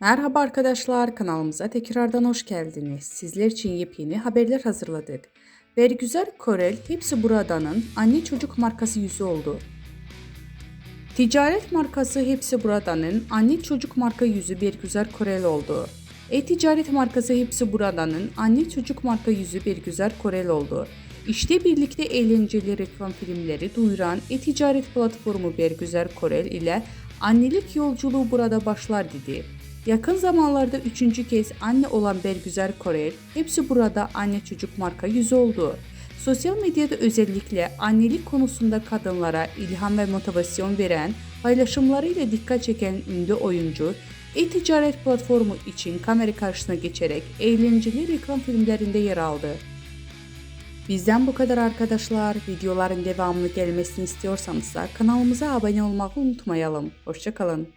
Merhaba arkadaşlar, kanalımıza tekrardan hoş geldiniz. Sizler için yepyeni haberler hazırladık. Bergüzar Korel, hepsi buradanın anne çocuk markası yüzü oldu. Ticaret markası Hepsi Buradan'ın anne çocuk marka yüzü Bergüzar Korel oldu. E-ticaret markası Hepsi Buradan'ın anne çocuk marka yüzü Bergüzar Korel oldu. İşte birlikte eğlenceli reklam filmleri duyuran e-ticaret platformu Bergüzar Korel ile annelik yolculuğu burada başlar dedi. Yakın zamanlarda üçüncü kez anne olan Bergüzar Korel, hepsi burada anne çocuk marka yüzü oldu. Sosyal medyada özellikle annelik konusunda kadınlara ilham ve motivasyon veren paylaşımlarıyla dikkat çeken ünlü oyuncu, e-ticaret platformu için kamera karşısına geçerek eğlenceli reklam filmlerinde yer aldı. Bizden bu kadar arkadaşlar. Videoların devamlı gelmesini istiyorsanız kanalımıza abone olmayı unutmayalım. Hoşçakalın.